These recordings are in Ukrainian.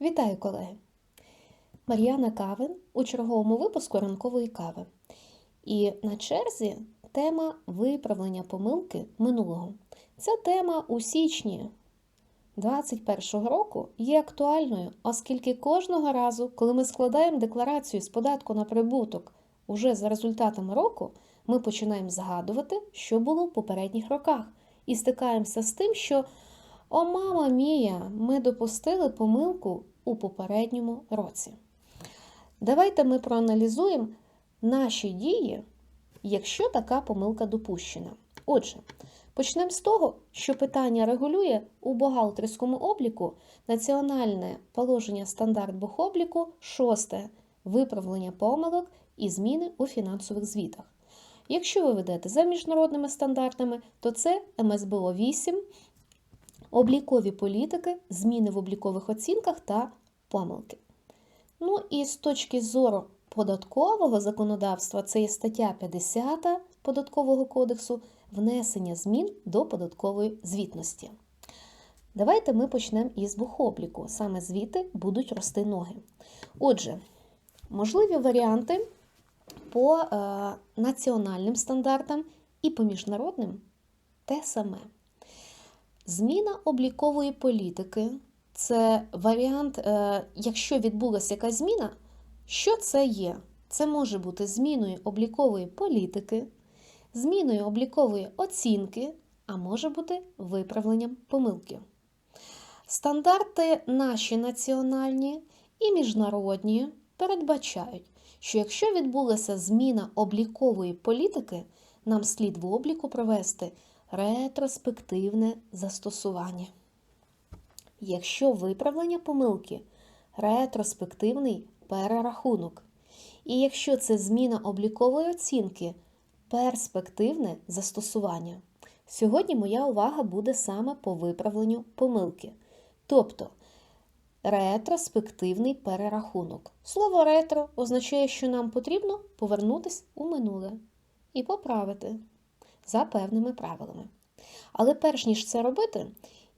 Вітаю, колеги! Мар'яна Кавин у черговому випуску ранкової кави. І на черзі тема виправлення помилки минулого. Ця тема у січні 2021 року є актуальною, оскільки кожного разу, коли ми складаємо декларацію з податку на прибуток уже за результатами року, ми починаємо згадувати, що було в попередніх роках, і стикаємося з тим, що о, мама мія, ми допустили помилку у попередньому році. Давайте ми проаналізуємо наші дії, якщо така помилка допущена. Отже, почнемо з того, що питання регулює у бухгалтерському обліку Національне положення стандарт бухобліку 6. Виправлення помилок і зміни у фінансових звітах. Якщо ви ведете за міжнародними стандартами, то це МСБО 8, облікові політики, зміни в облікових оцінках та помилки. Ну і з точки зору податкового законодавства, це є стаття 50 Податкового кодексу внесення змін до податкової звітності. Давайте ми почнемо із бухобліку. Саме звідти будуть рости ноги. Отже, можливі варіанти по е, національним стандартам і по міжнародним те саме. Зміна облікової політики це варіант, е, якщо відбулася якась зміна, що це є? Це може бути зміною облікової політики, зміною облікової оцінки, а може бути виправленням помилки. Стандарти наші національні і міжнародні передбачають, що якщо відбулася зміна облікової політики, нам слід в обліку провести ретроспективне застосування. Якщо виправлення помилки ретроспективний перерахунок. І якщо це зміна облікової оцінки, перспективне застосування. Сьогодні моя увага буде саме по виправленню помилки. Тобто ретроспективний перерахунок. Слово ретро означає, що нам потрібно повернутися у минуле і поправити за певними правилами. Але перш ніж це робити,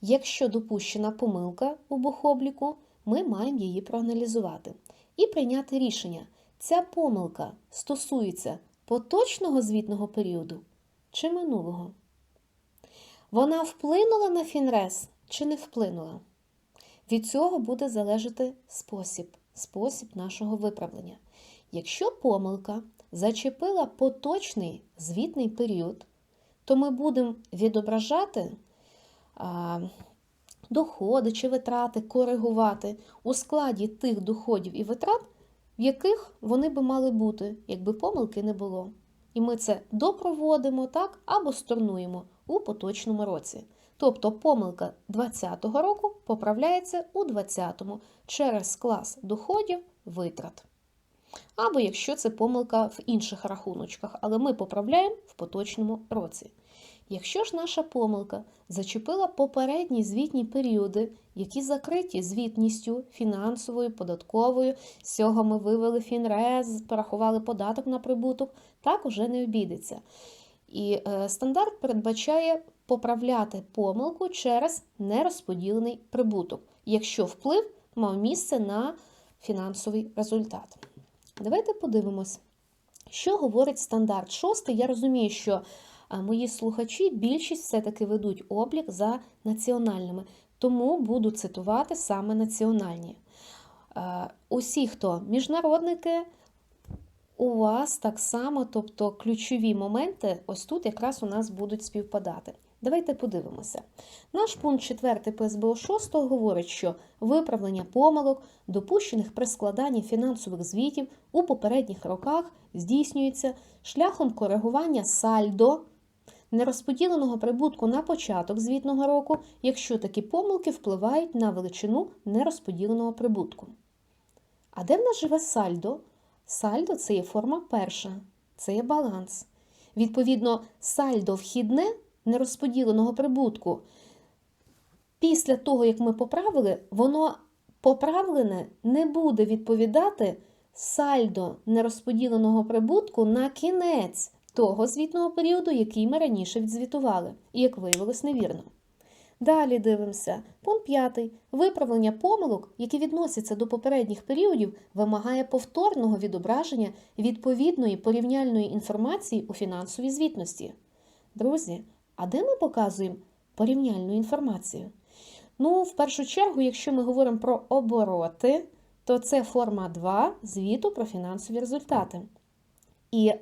якщо допущена помилка у бухобліку, ми маємо її проаналізувати і прийняти рішення, ця помилка стосується поточного звітного періоду чи минулого. Вона вплинула на фінрес чи не вплинула. Від цього буде залежати спосіб, спосіб нашого виправлення. Якщо помилка зачепила поточний звітний період, то ми будемо відображати доходи чи витрати, коригувати у складі тих доходів і витрат, в яких вони би мали бути, якби помилки не було. І ми це допроводимо так або сторнуємо у поточному році. Тобто помилка 2020 року поправляється у 2020 через клас доходів витрат. Або якщо це помилка в інших рахуночках, але ми поправляємо в поточному році. Якщо ж наша помилка зачепила попередні звітні періоди, які закриті звітністю фінансовою, податковою, з цього ми вивели фінрез, порахували податок на прибуток, так уже не обійдеться. І е, стандарт передбачає поправляти помилку через нерозподілений прибуток, якщо вплив мав місце на фінансовий результат. Давайте подивимось, що говорить стандарт 6. Я розумію, що мої слухачі більшість все-таки ведуть облік за національними, тому буду цитувати саме національні. Усі, хто міжнародники, у вас так само, тобто ключові моменти, ось тут якраз у нас будуть співпадати. Давайте подивимося. Наш пункт 4 ПСБО 6 говорить, що виправлення помилок, допущених при складанні фінансових звітів у попередніх роках, здійснюється шляхом коригування сальдо нерозподіленого прибутку на початок звітного року, якщо такі помилки впливають на величину нерозподіленого прибутку. А де в нас живе сальдо? Сальдо це є форма перша, це є баланс. Відповідно, сальдо вхідне нерозподіленого прибутку. Після того, як ми поправили, воно поправлене не буде відповідати сальдо нерозподіленого прибутку на кінець того звітного періоду, який ми раніше відзвітували, і як виявилось невірно. Далі дивимося. Пункт 5. Виправлення помилок, які відносяться до попередніх періодів, вимагає повторного відображення відповідної порівняльної інформації у фінансовій звітності. Друзі, а де ми показуємо порівняльну інформацію? Ну, в першу чергу, якщо ми говоримо про обороти, то це форма 2 звіту про фінансові результати. І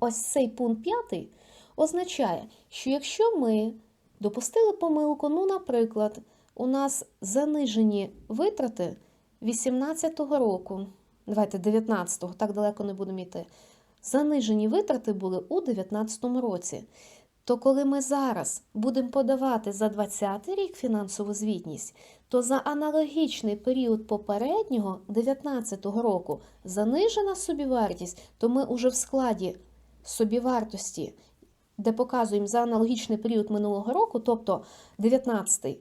ось цей пункт 5 означає, що якщо ми допустили помилку, ну, наприклад, у нас занижені витрати 18-го року, давайте 19-го, так далеко не будемо йти. Занижені витрати були у 19-му році. То коли ми зараз будемо подавати за 20 рік фінансову звітність, то за аналогічний період попереднього 19-го року занижена собівартість, то ми уже в складі собівартості, де показуємо за аналогічний період минулого року, тобто 19-й,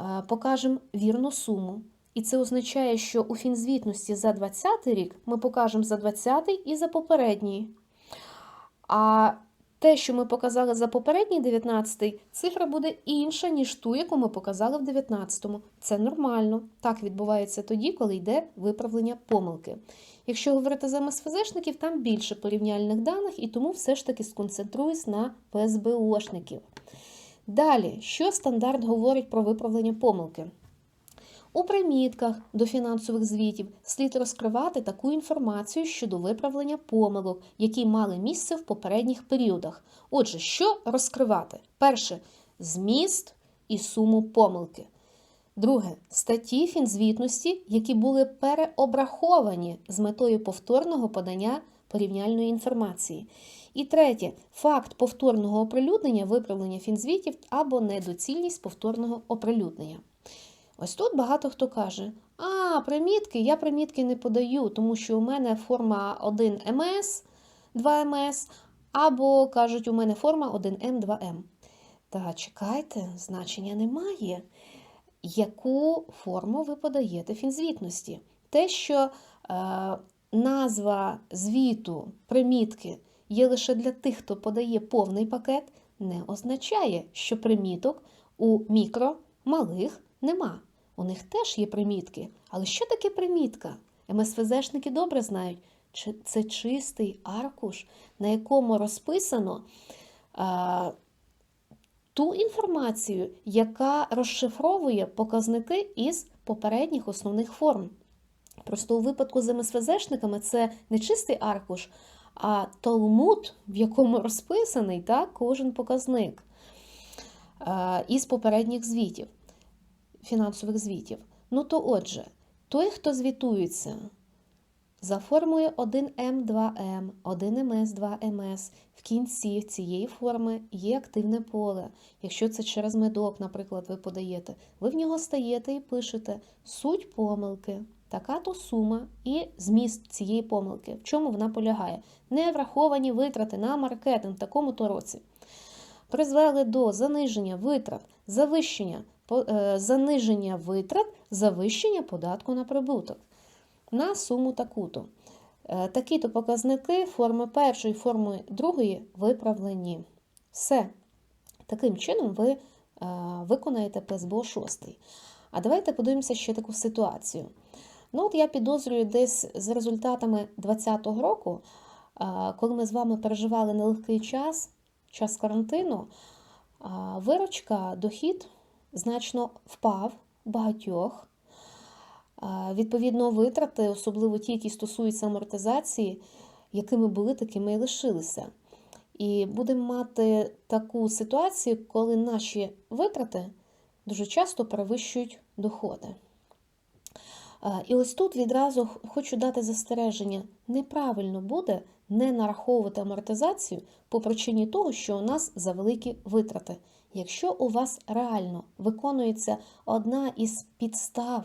е, покажемо вірну суму. І це означає, що у фінзвітності за 20 рік ми покажемо за 20-й і за попередній. А те, що ми показали за попередній 19-й, цифра буде інша, ніж ту, яку ми показали в 19-му. Це нормально. Так відбувається тоді, коли йде виправлення помилки. Якщо говорити за МСФЗшників, там більше порівняльних даних, і тому все ж таки сконцентруюсь на ПСБОшників. Далі, що стандарт говорить про виправлення помилки? У примітках до фінансових звітів слід розкривати таку інформацію щодо виправлення помилок, які мали місце в попередніх періодах. Отже, що розкривати? Перше зміст і суму помилки. Друге статті фінзвітності, які були переобраховані з метою повторного подання порівняльної інформації. І третє факт повторного оприлюднення, виправлення фінзвітів або недоцільність повторного оприлюднення. Ось тут багато хто каже: а, примітки, я примітки не подаю, тому що у мене форма 1 МС, 2 МС, або кажуть, у мене форма 1М, 2М. Та чекайте, значення немає. Яку форму ви подаєте фінзвітності? Те, що е, назва звіту, примітки є лише для тих, хто подає повний пакет, не означає, що приміток у мікро, малих нема. У них теж є примітки. Але що таке примітка? МСФЗшники добре знають, це чистий аркуш, на якому розписано а, ту інформацію, яка розшифровує показники із попередніх основних форм. Просто у випадку з МСФЗшниками це не чистий аркуш, а толмуд, в якому розписаний так, кожен показник із попередніх звітів фінансових звітів. Ну то отже, той, хто звітується за формою 1М, 2М, 1МС, 2МС, в кінці цієї форми є активне поле. Якщо це через медок, наприклад, ви подаєте, ви в нього стаєте і пишете суть помилки. Така то сума і зміст цієї помилки. В чому вона полягає? Не враховані витрати на маркетинг в такому то році. Призвели до заниження витрат, завищення заниження витрат, завищення податку на прибуток на суму таку-то. Е, такі-то показники форми першої, форми другої виправлені. Все. Таким чином ви е, виконаєте ПСБО 6. А давайте подивимося ще таку ситуацію. Ну, от Я підозрюю десь з результатами 2020 року, коли ми з вами переживали нелегкий час, час карантину, виручка, дохід значно впав багатьох. Відповідно, витрати, особливо ті, які стосуються амортизації, якими були, такими і лишилися. І будемо мати таку ситуацію, коли наші витрати дуже часто перевищують доходи. І ось тут відразу хочу дати застереження: неправильно буде не нараховувати амортизацію по причині того, що у нас завеликі витрати. Якщо у вас реально виконується одна із підстав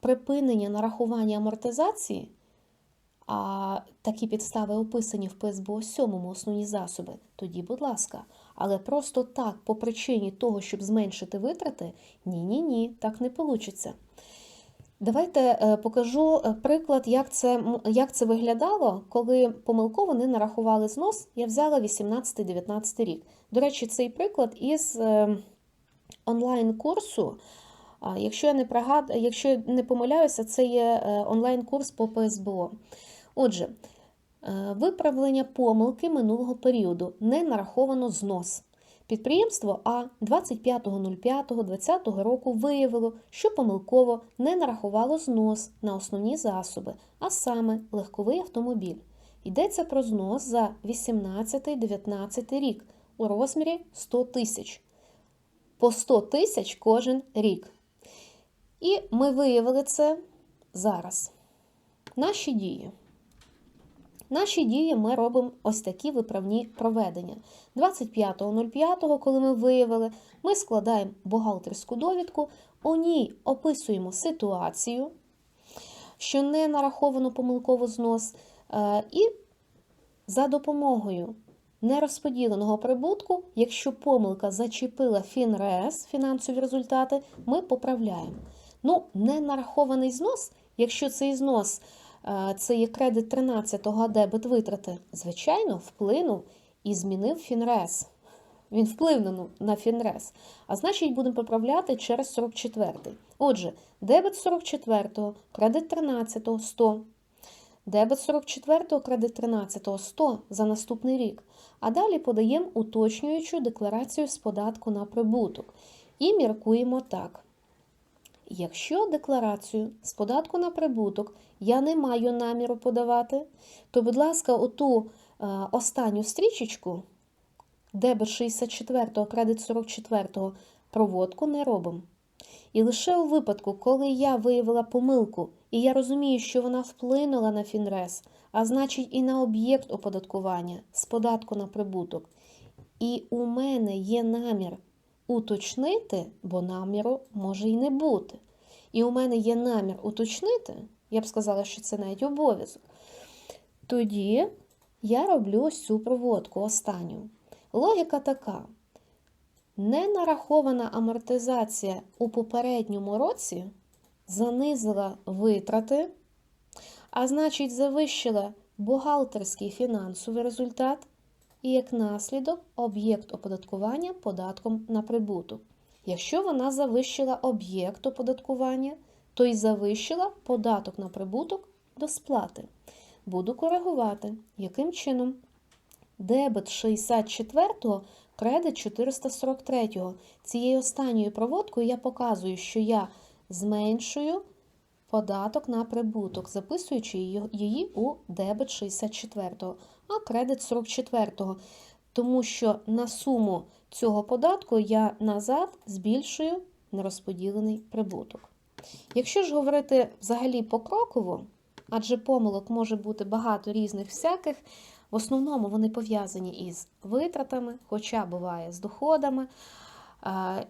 припинення нарахування амортизації, а такі підстави описані в ПСБО 7 основні засоби, тоді, будь ласка, але просто так, по причині того, щоб зменшити витрати, ні-ні ні, так не вийде. Давайте е, покажу е, приклад, як це як це виглядало, коли помилково не нарахували знос. Я взяла 18-19 рік. До речі, цей приклад із е, онлайн-курсу. Якщо я не пригад... якщо я не помиляюся, це є онлайн-курс по ПСБО. Отже, виправлення помилки минулого періоду не нараховано знос. Підприємство А 25.05.2020 року виявило, що помилково не нарахувало знос на основні засоби, а саме легковий автомобіль. Йдеться про знос за 18-19 рік у розмірі 100 тисяч. По 100 тисяч кожен рік. І ми виявили це зараз. Наші дії. Наші дії ми робимо ось такі виправні проведення. 25.05, коли ми виявили, ми складаємо бухгалтерську довідку, у ній описуємо ситуацію, що не нараховано помилково знос, е, і за допомогою нерозподіленого прибутку, якщо помилка зачепила ФінРес, фінансові результати, ми поправляємо. Ну, не нарахований знос, якщо цей знос це є кредит 13-го, а дебет витрати, звичайно, вплинув і змінив ФінРес. Він вплинув на ФінРес. А значить, будемо поправляти через 44-й. Отже, дебет 44-го, кредит 13-го 100. Дебет 44-го, кредит 13-го 100 за наступний рік. А далі подаємо уточнюючу декларацію з податку на прибуток. І міркуємо так. Якщо декларацію з податку на прибуток я не маю наміру подавати, то, будь ласка, оту е, останню стрічечку, дебет 64-го, кредит 44-го, проводку не робимо. І лише у випадку, коли я виявила помилку, і я розумію, що вона вплинула на Фінрес, а значить і на об'єкт оподаткування з податку на прибуток, і у мене є намір уточнити, бо наміру може і не бути. І у мене є намір уточнити, я б сказала, що це навіть обов'язок. Тоді я роблю ось цю проводку останню. Логіка така: ненарахована амортизація у попередньому році занизила витрати, а значить, завищила бухгалтерський фінансовий результат і як наслідок об'єкт оподаткування податком на прибуток. Якщо вона завищила об'єкт оподаткування, то й завищила податок на прибуток до сплати. Буду коригувати, яким чином дебет 64-го, кредит 443-го. Цією останньою проводкою я показую, що я зменшую податок на прибуток, записуючи її у дебет 64-го, а кредит 44-го. Тому що на суму цього податку я назад збільшую нерозподілений прибуток. Якщо ж говорити взагалі покроково, адже помилок може бути багато різних всяких, в основному вони пов'язані із витратами, хоча буває з доходами.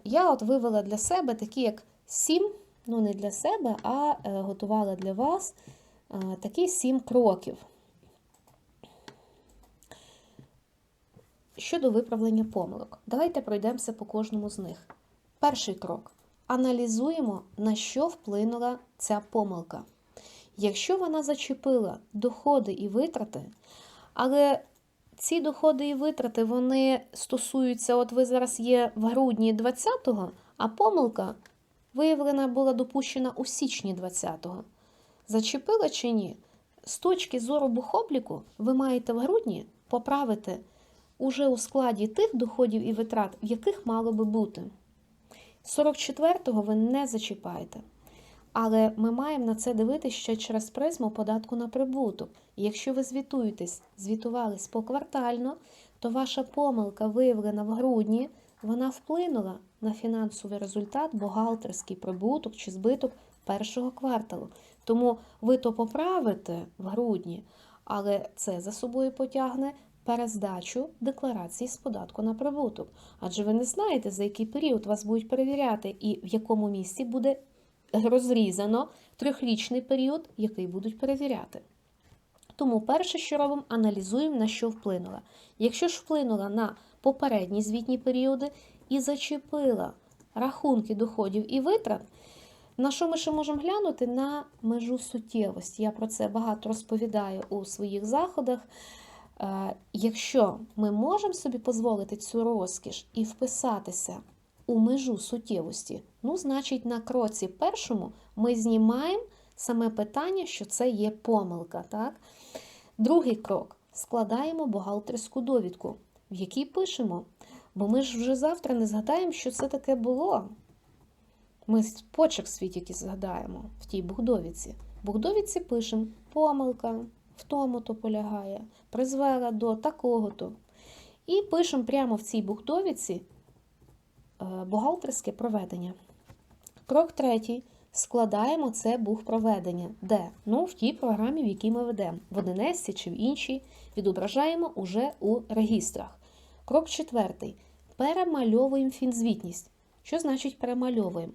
Я от вивела для себе такі, як сім, ну не для себе, а е, готувала для вас такі сім кроків. Щодо виправлення помилок, давайте пройдемося по кожному з них. Перший крок. Аналізуємо, на що вплинула ця помилка. Якщо вона зачепила доходи і витрати, але ці доходи і витрати вони стосуються, от ви зараз є в грудні 20-го, а помилка виявлена була допущена у січні 20-го. Зачепила чи ні? З точки зору бухобліку, ви маєте в грудні поправити уже у складі тих доходів і витрат, в яких мало би бути. 44-го ви не зачіпаєте. Але ми маємо на це дивитися ще через призму податку на прибуток. Якщо ви звітуєтесь, звітувались поквартально, то ваша помилка, виявлена в грудні, вона вплинула на фінансовий результат, бухгалтерський прибуток чи збиток першого кварталу. Тому ви то поправите в грудні, але це за собою потягне перездачу декларації з податку на прибуток. Адже ви не знаєте, за який період вас будуть перевіряти і в якому місці буде розрізано трьохрічний період, який будуть перевіряти. Тому перше, що робимо, аналізуємо, на що вплинула. Якщо ж вплинула на попередні звітні періоди і зачепила рахунки доходів і витрат, на що ми ще можемо глянути? На межу суттєвості. Я про це багато розповідаю у своїх заходах. Якщо ми можемо собі дозволити цю розкіш і вписатися у межу суттєвості, ну, значить, на кроці першому ми знімаємо саме питання, що це є помилка. Так? Другий крок складаємо бухгалтерську довідку, в якій пишемо, бо ми ж вже завтра не згадаємо, що це таке було. Ми почерк свій тільки згадаємо в тій бухдовіці. В бухдовіці пишемо помилка, в тому-то полягає, призвела до такого-то. І пишемо прямо в цій бухдовіці е, бухгалтерське проведення. Крок третій. Складаємо це бухпроведення. Де? Ну, в тій програмі, в якій ми ведемо. В 11 чи в іншій відображаємо уже у регістрах. Крок четвертий. Перемальовуємо фінзвітність. Що значить перемальовуємо?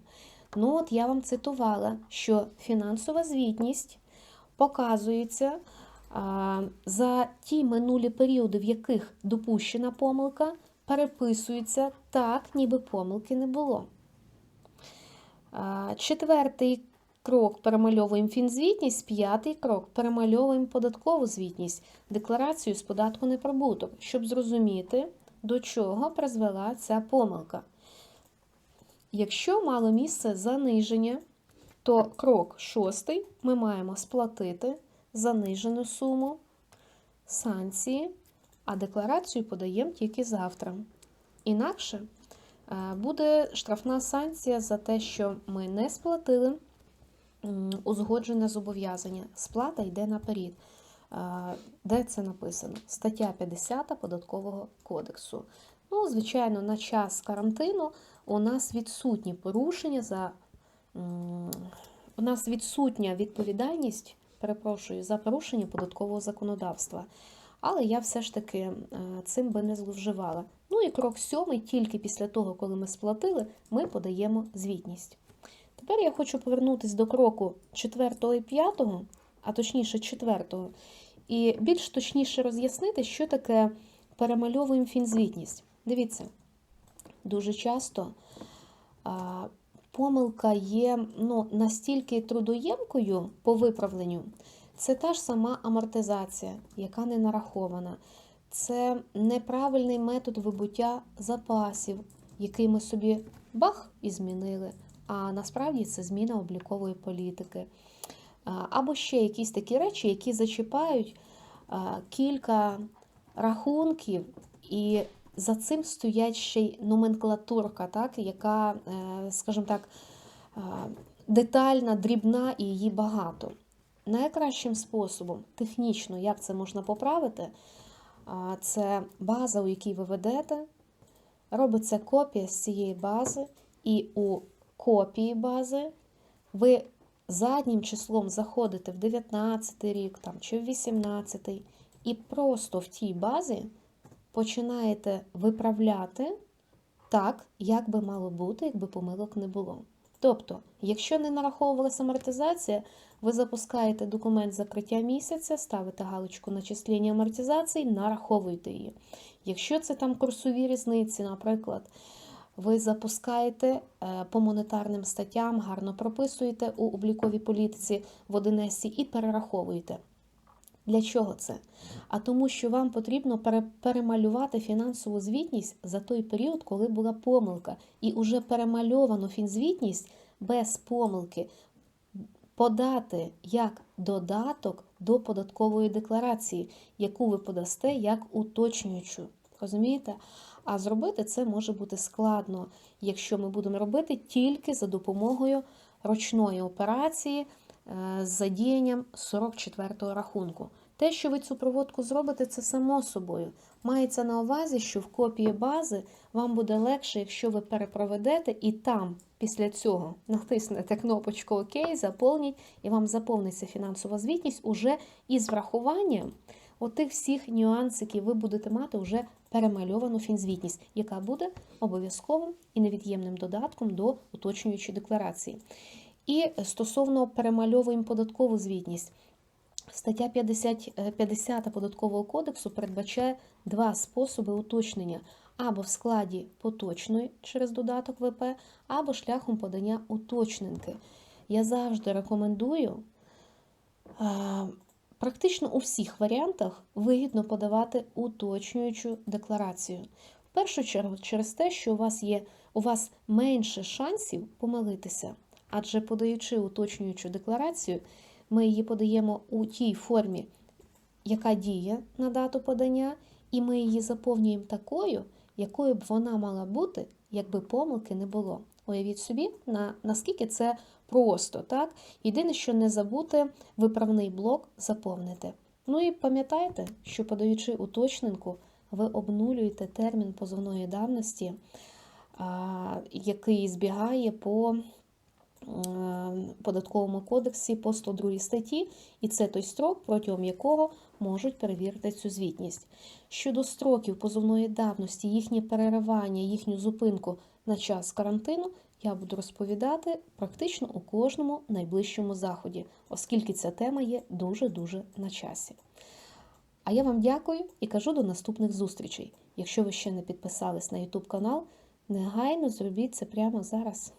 Ну, от я вам цитувала, що фінансова звітність показується за ті минулі періоди, в яких допущена помилка, переписується так, ніби помилки не було. Четвертий крок перемальовуємо фінзвітність, п'ятий крок перемальовуємо податкову звітність, декларацію з податку на прибуток, щоб зрозуміти, до чого призвела ця помилка. Якщо мало місце заниження, то крок шостий ми маємо сплатити занижену суму санкції, а декларацію подаємо тільки завтра. Інакше е, буде штрафна санкція за те, що ми не сплатили узгоджене зобов'язання. Сплата йде наперед. Е, Де це написано? Стаття 50 Податкового кодексу. Ну, звичайно, на час карантину у нас відсутні порушення за у нас відсутня відповідальність, перепрошую, за порушення податкового законодавства. Але я все ж таки е, цим би не зловживала. Ну і крок сьомий, тільки після того, коли ми сплатили, ми подаємо звітність. Тепер я хочу повернутися до кроку 4 і 5, а точніше 4, і більш точніше роз'яснити, що таке перемальовуємо фінзвітність. Дивіться, дуже часто помилка є ну, настільки трудоємкою по виправленню, це та ж сама амортизація, яка не нарахована. Це неправильний метод вибуття запасів, який ми собі бах і змінили. А насправді це зміна облікової політики. Або ще якісь такі речі, які зачіпають кілька рахунків, і за цим стоять ще й номенклатурка, так, яка, е, скажімо так, е, детальна, дрібна і її багато. Найкращим способом, технічно, як це можна поправити, це база, у якій ви ведете. Робиться копія з цієї бази, і у копії бази ви заднім числом заходите в 19 рік там, чи в 18 і просто в тій базі починаєте виправляти так, як би мало бути, якби помилок не було. Тобто, якщо не нараховувалася амортизація, ви запускаєте документ закриття місяця, ставите галочку начислення амортизації, нараховуєте її. Якщо це там курсові різниці, наприклад, ви запускаєте е, по монетарним статтям, гарно прописуєте у обліковій політиці в Одинесі і перераховуєте. Для чого це? А тому, що вам потрібно перемалювати фінансову звітність за той період, коли була помилка, і уже перемальовану фінзвітність без помилки подати як додаток до податкової декларації, яку ви подасте як уточнюючу. Розумієте? А зробити це може бути складно, якщо ми будемо робити тільки за допомогою ручної операції з задіянням 44-го рахунку. Те, що ви цю проводку зробите, це само собою. Мається на увазі, що в копії бази вам буде легше, якщо ви перепроведете і там, після цього, натиснете кнопочку ОК, заповніть, і вам заповниться фінансова звітність уже із врахуванням отих всіх нюансиків ви будете мати вже перемальовану фінзвітність, яка буде обов'язковим і невід'ємним додатком до уточнюючої декларації. І стосовно перемальовуємо податкову звітність. Стаття 50 50 е, податкового кодексу передбачає два способи уточнення або в складі поточної через додаток ВП, або шляхом подання уточненки. Я завжди рекомендую практично у всіх варіантах вигідно подавати уточнюючу декларацію. В першу чергу, через те, що у вас є у вас менше шансів помилитися. Адже подаючи уточнюючу декларацію, ми її подаємо у тій формі, яка діє на дату подання, і ми її заповнюємо такою, якою б вона мала бути, якби помилки не було. Уявіть собі, на, наскільки це просто, так? Єдине, що не забути виправний блок заповнити. Ну і пам'ятайте, що подаючи уточненку, ви обнулюєте термін позовної давності, а, який збігає по податковому кодексі по 102 статті, і це той строк, протягом якого можуть перевірити цю звітність. Щодо строків позовної давності, їхнє переривання, їхню зупинку на час карантину, я буду розповідати практично у кожному найближчому заході, оскільки ця тема є дуже-дуже на часі. А я вам дякую і кажу до наступних зустрічей. Якщо ви ще не підписались на YouTube канал, негайно зробіть це прямо зараз.